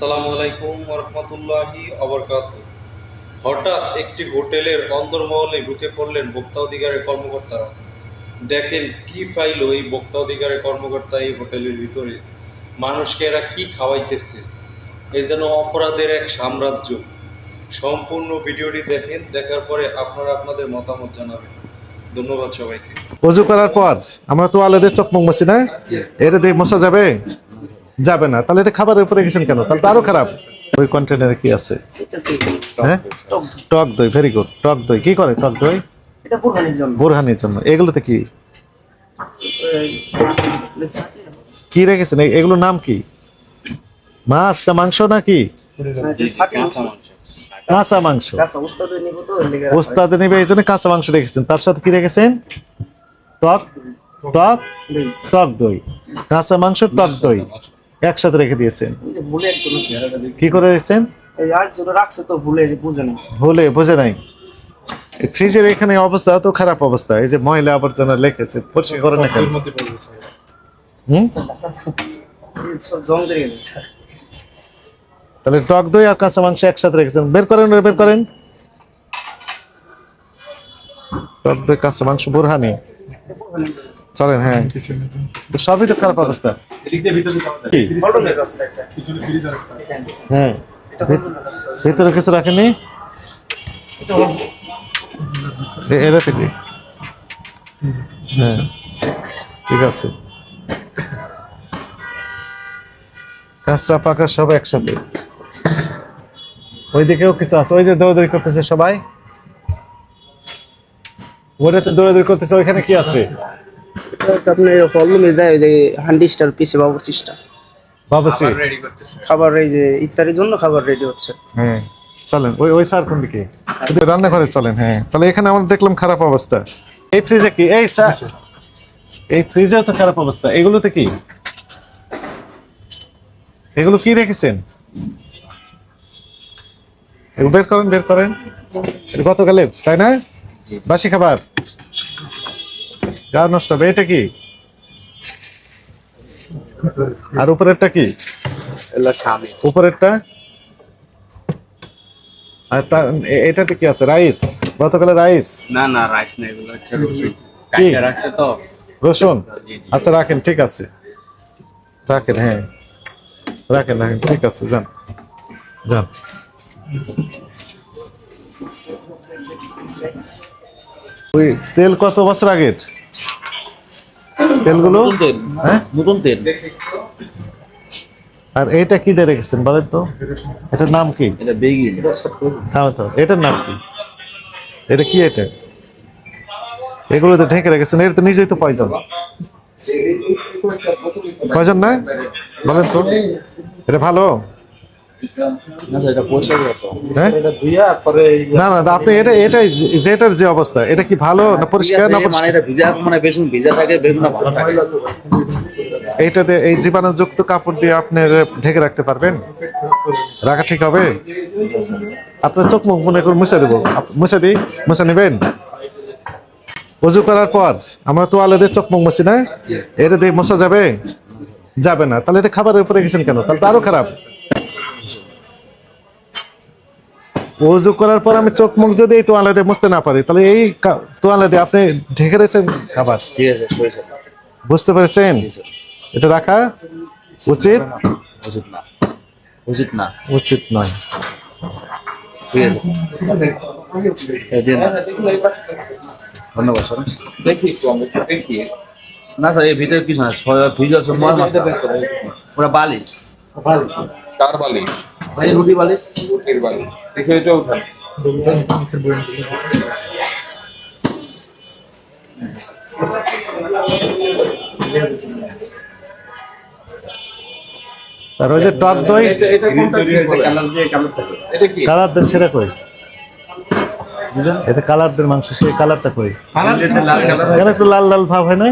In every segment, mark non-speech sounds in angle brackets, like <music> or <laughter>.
আসসালামু আলাইকুম রহমতুল্লাহি অবরকাত হঠাৎ একটি হোটেলের অন্দরমহলে ঢুকে পড়লেন ভোক্তা অধিকারের কর্মকর্তারা। দেখেন কি ফাইল এই ভোক্তা অধিকারের কর্মকর্তা এই হোটেলের ভিতরে। মানুষকে এরা কি খাওয়াইতেছে? এই যেন অপরাধের এক সাম্রাজ্য। সম্পূর্ণ ভিডিওটি দেখেন দেখার পরে আপনারা আপনাদের মতামত জানাবেন। ধন্যবাদ সবাইকে। অজু করার পর আমরা তো আলাদা চোখ মুখ মাছি না এটা দিয়ে মশা যাবে? যাবে না। তাহলে এটা খাবারের উপরে গেছেন কেন? তাহলে তো আরও খারাপ। ওই কন্টেনারে কি আছে? হ্যাঁ? টক দই ভেরি গুড টক দই। কি করে টক দই? বোরহানির জন্য। এগুলোতে কি? কি রেখেছেন? এগুলোর নাম কি? মাছ না মাংস না কি কাঁচা মাংস। ওস্তাদে নেবে এই জন্য কাঁচা মাংস রেখেছেন। তার সাথে কি রেখেছেন? টক? টক? টক দই। কাঁচা মাংস টক দই। একসাথে রেখে দিয়েছেন। কি করে রেখেছেন এই আজ যেটা রাখছে তো ভুলে বুঝে না ভুলে বুঝে নাই। ফ্রিজের এখানে অবস্থা তো খারাপ অবস্থা। এই যে ময়লা আবর্জনা লেখেছে পরিষ্কার করে না তাহলে টক দই আর কাঁচা মাংস একসাথে রেখেছেন। বের করেন বের করেন। টক দই কাঁচা মাংস বোরহানি। চলেন হ্যাঁ। তো সবই তো খারাপ অবস্থা। হ্যাঁ। ভিতরে কিছু রাখেনি এ- এটা থেকে হ্যাঁ। ঠিক আছে। কাঁচা পাকা সব একসাথে। ওইদিকেও কিছু আছে। ওই যে দৌড়াদৌড়ি করতেছে সবাই। ওটাতে দৌড়াদৌড়ি করতেছে ওইখানে কি আছে? আপনার দেয় ওই যে বাবাসি খাবার এই যে ইত্যাদির জন্য খাবার রেডি হচ্ছে। হ্যাঁ চলেন ওই ওই স্যার কোন দিকে রান্নাঘরে চলেন হ্যাঁ। তাহলে এখানে আমরা দেখলাম খারাপ অবস্থা। এই ফ্রিজে কি? এই স্যার এই ফ্রিজেও তো খারাপ অবস্থা। এগুলোতে কি? এগুলো কি রেখেছেন? এগুলো বের করেন বের করেন। গতকালের তাই না? বাসি খাবার। গা নষ্ট হবে এটা কি? আর উপরেরটা কি? উপরেরটা? আর এটাতে কি আছে? রাইস। গতকালে রাইস। না না রাইস না এগুলো হচ্ছে রসুন। রাখছে তো। রসুন? আচ্ছা রাখেন ঠিক আছে। রাখেন হ্যাঁ। রাখেন রাখেন ঠিক আছে যান। যান। ওই তেল কত বছর আগের? তেলগুলো? হ্যাঁ? নতুন তেল। আর এইটা কি দিয়ে রেখেছেন বলেন তো? এটার নাম কি? এটা বেগিন। থামো থামো। এটার নাম কি? এটা কি এটা? এগুলো তো ঢেকে রেখেছেন এটা তো নিজেই তো পয়জন পয়জন না? বলেন তো। এটা ভালো? না হ্যাঁ? না না আপনি এটা এটাই যেটার যে অবস্থা এটা কি ভালো না পরিষ্কার না মানে এটা ভিজা মানে বেগুন ভিজা থাকে বেগুন ভালো থাকে। এইটাতে এই জীবাণুযুক্ত কাপড় দিয়ে আপনি ঢেকে রাখতে পারবেন? রাখা ঠিক হবে? আপনার চোখ মুখ মনে করে মুছে দেবো। আপ- মুছে দিই? মুছে নেবেন? অজু করার পর আমরা তো আলাদা চোখ মুখ মুছি না? এটা দিয়ে মশা যাবে? যাবে না। তাহলে এটা খাবারের উপরে গেছেন কেন? তাহলে তো আরও খারাপ। অজু করার পর আমি চোখ মুখ যদি এই তোয়ালা দিয়ে মুছতে না পারি তাহলে এই কা- তোয়ালা দিয়ে আপনি ঢেকে রেখেছেন খাবার। ঠিক আছে পয়সা বুঝতে পেরেছেন? এটা রাখা উচিত? উচিত না। উচিত না। উচিত নয়। ঠিক আছে ধন্যবাদ স্যার। দেখি দেখি। না স্যার এর ভিতরে কিছু না আছে পুরো বালিশ। কার বালি এই রুটি বালিশ? রুটির বালি দেখে এটা উঠান। আর ওই যে টক দই দেন সেটা কই? এতে কালার দেন মাংস সেই কালারটা কই? কেন একটু লাল লাল ভাব হয় না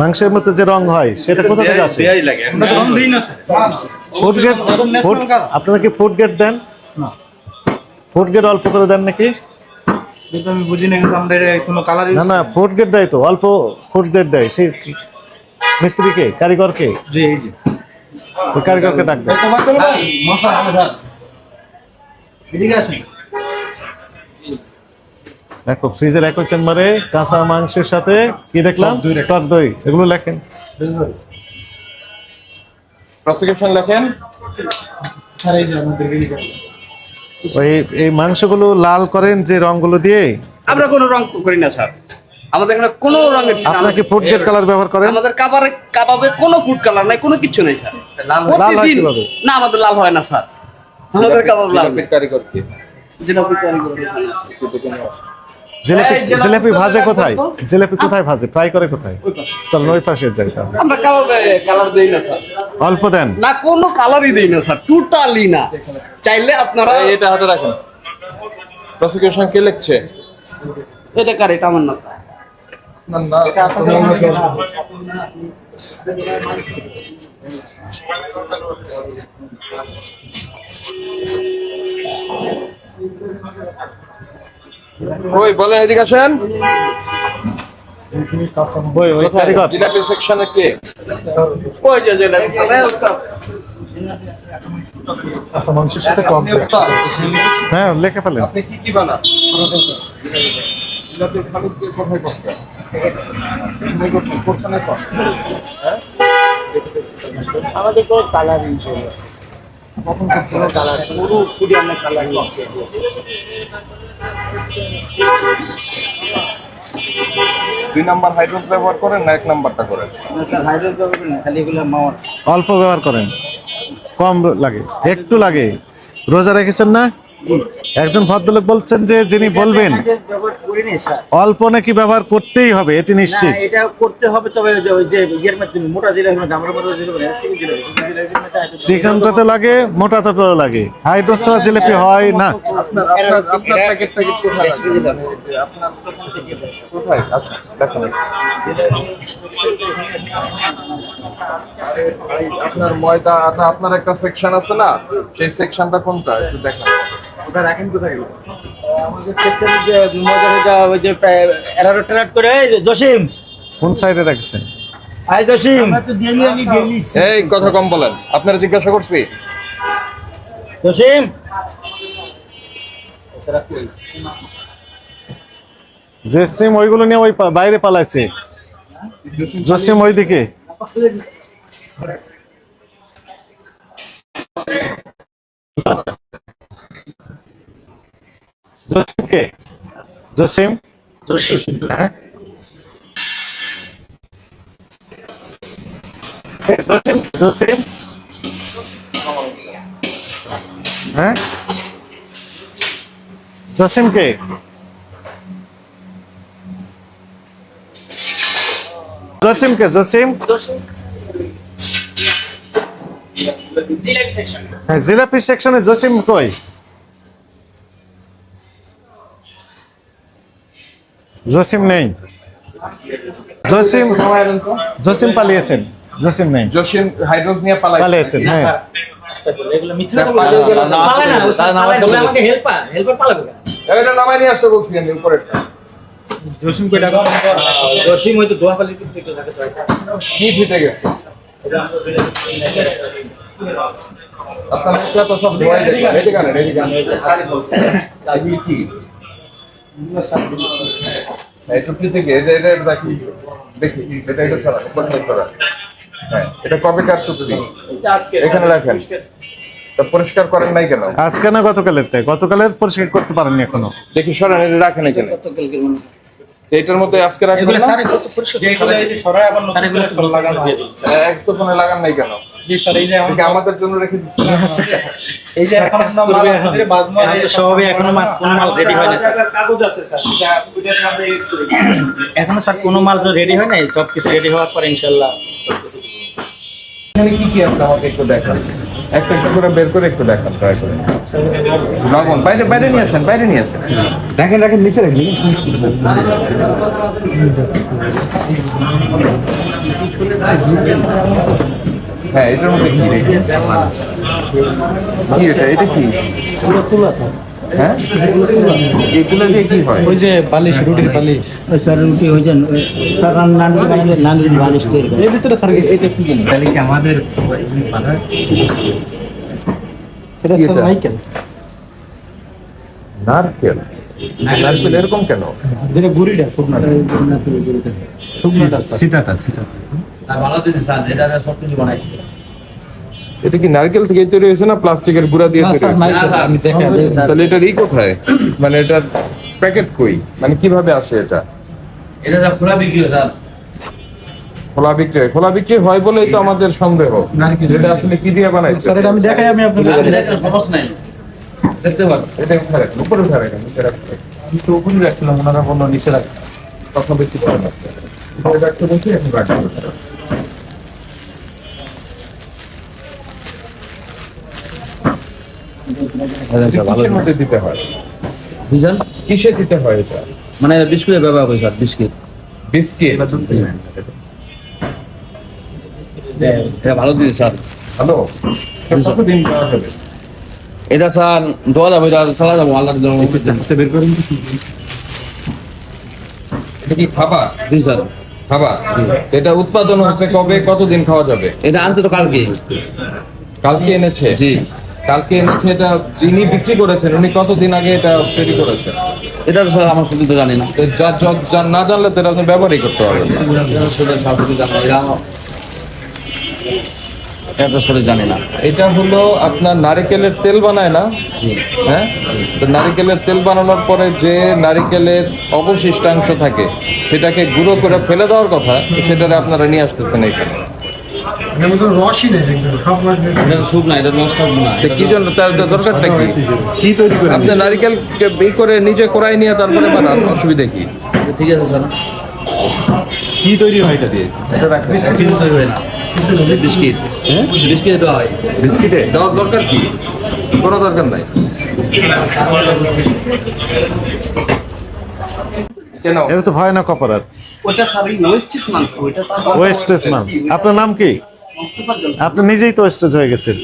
মাংসের মধ্যে যে রং হয় সেটা কোথা থেকে আসে? ফুড গেট আপনারা কি গেট দেন? গেট অল্প করে দেন নাকি? আমি বুঝি না আমরা কোনো কালার না না গেট দেয় তো অল্প গেট দেয়। সেই মিস্ত্রিকে কারিগরকে? যে এই যে। কারিগরকে ডাক দেন দেখো ফ্রিজের একই চেম্বারে কাঁচা মাংসের সাথে কি দেখলাম? টক দই এগুলো লেখেন। প্রসিকিউশন লেখেন। ওই এই মাংসগুলো লাল করেন যে রংগুলো দিয়ে? আমরা কোনো রং করি না স্যার। আমাদের এখানে কোনো রঙের আপনারা কি ফুড গ্রেড কালার ব্যবহার করেন? আমাদের কাবারে কাবাবে কোনো ফুড কালার নাই কোনো কিছু নাই স্যার। লাল হয় কীভাবে? না আমাদের লাল হয় না স্যার। আমাদের কাবাব লাল কারিগর কি? জিলাপি কারিগর জিলাপি জিলাপি ভাজে কোথায়? জিলাপি কোথায় ভাজে? ফ্রাই করে কোথায়? চল ওই পাশে যাই। আমরা কালার দেই না স্যার। অল্প দেন। না কোনো কালারই দেই না স্যার। টোটালি না। চাইলে আপনারা এটা হাতে রাখেন। প্রসিকিউশন কে লিখছে? এটা কার? এটা আমার না না না এটা ওই বলেন এদিকে আসেন। কোথায়? জিলাপি সেকশনে কে? ওই যে জিলাপি। আচ্ছা মাংসের সাথে কম হ্যাঁ লিখে ফেলেন। আপনি কি কি বানান? জিলাপির খালিদকে কোথায় করতেন তুমি করতেন কোথানে কর আমাদের তো কালার কখন কোনো কালার পুরো পুরি আমরা কালার। দুই নাম্বার হাইড্রোস ব্যবহার করেন না এক নাম্বারটা করেন? স্যার হাইড্রোল ব্যবহার করেন খালি এগুলো মাওয়ার। অল্প ব্যবহার করেন। কম লাগে একটু লাগে। রোজা রেখেছেন না? একজন ভদ্রলোক বলছেন যে যিনি বলবেন অল্প নাকি ব্যবহার করতেই হবে এটি নিশ্চিত। এটা করতে হবে তবে ওই যে- ওই যে ইয়ের মাধ্যমে মোটা চিকেনটাতে লাগে লাগে। হাইড্রোস জিলিপি হয় না। আপনার ময়দা আপনার একটা সেকশন আছে না? সেই সেকশনটা কোনটা? একটু দেখেন। আমাদের ক্ষেত্রে যে মজা মজা ওই যে এরারো টেরাট করে এই যে জসিম। কোন সাইডে রাখছেন আই জসিম। আমরা তো ডেলি আমি ডেলি এই কথা কম বলেন। আপনারা জিজ্ঞাসা করছি। জসিম। জসিম ওইগুলো নিয়ে ওই বাইরে পালাইছে। জসিম ওইদিকে। জসিম কে জসিম জসিম হ্যাঁ এই জসিম জসিম হ্যাঁ জসিম কে জসিম কে জসিম হ্যাঁ জিলাপি সেকশনে জসিম জসিম নেই। জসিম জসিম পালিয়েছেন। জসিম নেই। জসিম হাইড্রোস নিয়ে পালাই পালিয়েছেন হ্যাঁ। জসিম কই টাকা জসিম হয়তো দোয়া পালি থেকে থাকে কি ফিটে গেছে? আপনার তো সব ধোয়াই দেখেন রেডি গানে রেডি গানে এগুলি কি এই টুকলি থেকে এটা এটা এটা দেখি দেখি এটা এটা সরা কোথায় করা হ্যাঁ এটা কবে কার টুকলি এখানে রাখেন। পরিষ্কার। করেন নাই কেন? আজকে না গতকালের তাই গতকালের পরিষ্কার করতে পারেননি এখনও। দেখি সরেন এটা রাখেন এখানে। এইটার মধ্যে আজকে রাখবেন না? স্যার কত পরিষ্কার এই যে সরাই আবার নতুন করে সর লাগানো হয়। এক তো লাগান নাই কেন? জি স্যার এই যে এখন আমাদের জন্য রেখে দিচ্ছেন <laughs> এই যে এখন আমরা মাল আমাদের বাজমা এই এখনও মাল কোনো মাল রেডি হয় না স্যার। কাগজ আছে স্যার এটা আমরা ইউজ করি। এখনও স্যার কোনো মাল তো রেডি হয় নাই? সব কিছু রেডি হওয়ার পর ইনশাল্লাহ। সবকিছু এখানে কি কি আছে আমাকে একটু দেখান? একটা একটা করে বের করে একটু দেখান ট্রাই করে। লবণ বাইরে বাইরে নিয়ে আসেন বাইরে নিয়ে আসেন। দেখেন দেখেন নিচে রাখেন হ্যাঁ এটার মধ্যে কি কি এটা? এটা কি? হ্যাঁ? এগুলো দিয়ে কি হয়? ওই যে বালিশ রুটির বালিশ। স্যার রুটি হয়েছে স্যার নান বানিয়ে নান বালিশ তৈরি করে। এর ভিতরে স্যার এটা কি জানি? তাহলে কি আমাদের এটা স্যার নাইকেল নারকেল। নারকেল? এরকম কেন? যেটা গুড়িটা শুকনাটা। শুকনাটা সিটাটা সিটা আর স্যার এটা সব কিছু বানাই। এটা কি নারকেল থেকে তৈরি হয়েছে না প্লাস্টিকের গুঁড়া দিয়ে তৈরি হয়েছে? আমি দেখে তাহলে এটার ই কোথায়? মানে এটার প্যাকেট কই? মানে কীভাবে আসে এটা? এটা যা খোলা বিক্রি স্যার। খোলা বিক্রি খোলা বিক্রি হয় বলেই তো আমাদের সন্দেহ। এটা আসলে কি দিয়ে বানাইছে স্যার এটা আমি দেখাই আমি আপনাকে দেখতে সমস্যা নাই। দেখতে পারো এটা উপরে উঠে রাখেন আমি তো উপরে রাখছিলাম ওনারা বলল নিচে রাখ তখন দেখতে পারেন না। রাখতে বলছি এখন রাখবেন কিসের মধ্যে দিতে হয়? বুঝছেন কিসে দিতে হয় এটা? মানে বিস্কুটের ব্যবহার করি স্যার বিস্কিট। বিস্কিট। এটা ভালো দিন স্যার। হ্যালো কতদিন দেওয়া যাবে এটা স্যার দেওয়া যাবে এটা চালা যাব আল্লাহ বের করেন? এটা কি খাবার? জি স্যার। খাবার? এটা উৎপাদন হচ্ছে কবে? কতদিন খাওয়া যাবে? এটা আনতে তো কালকে। কালকে এনেছে? জি। কালকে এনেছে এটা যিনি বিক্রি করেছেন উনি কতদিন আগে এটা তৈরি করেছেন? এটা তো স্যার আমার শুধু তো জানি না। যা- যা- যা না জানলে তো এটা আপনি ব্যবহারই করতে পারবেন এটা আসলে জানি না। এটা হলো আপনার নারিকেলের তেল বানায় না? হ্যাঁ? তো নারিকেলের তেল বানানোর পরে যে নারিকেলের অবশিষ্টাংশ থাকে সেটাকে গুঁড়ো করে ফেলে দেওয়ার কথা সেটারে আপনারা নিয়ে আসতেছেন এখানে। এটা স্যুপ না এটা নষ্ট না কি জন্য? তার তার দরকারটা কি কি তৈরি করে আপনি করে নিজে করাই নিয়ে তারপরে বানান অসুবিধা কি? ঠিক আছে স্যার। কি তৈরি হয় এটা দিয়ে? কিছু তৈরি হয় না। বিস্কিট বিস্কিট দেওয়া হয়। বিস্কিটে? দেওয়ার দরকার কি? কোনো দরকার নাই। কেন? এটা তো ভয়ানক অপরাধ। ওটা স্যার ওই ওয়েস্টেজ মাংস ওইটা ওয়েস্টেজ আপনার নাম কি? আপনি নিজেই তো স্টেজ হয়ে গেছেন।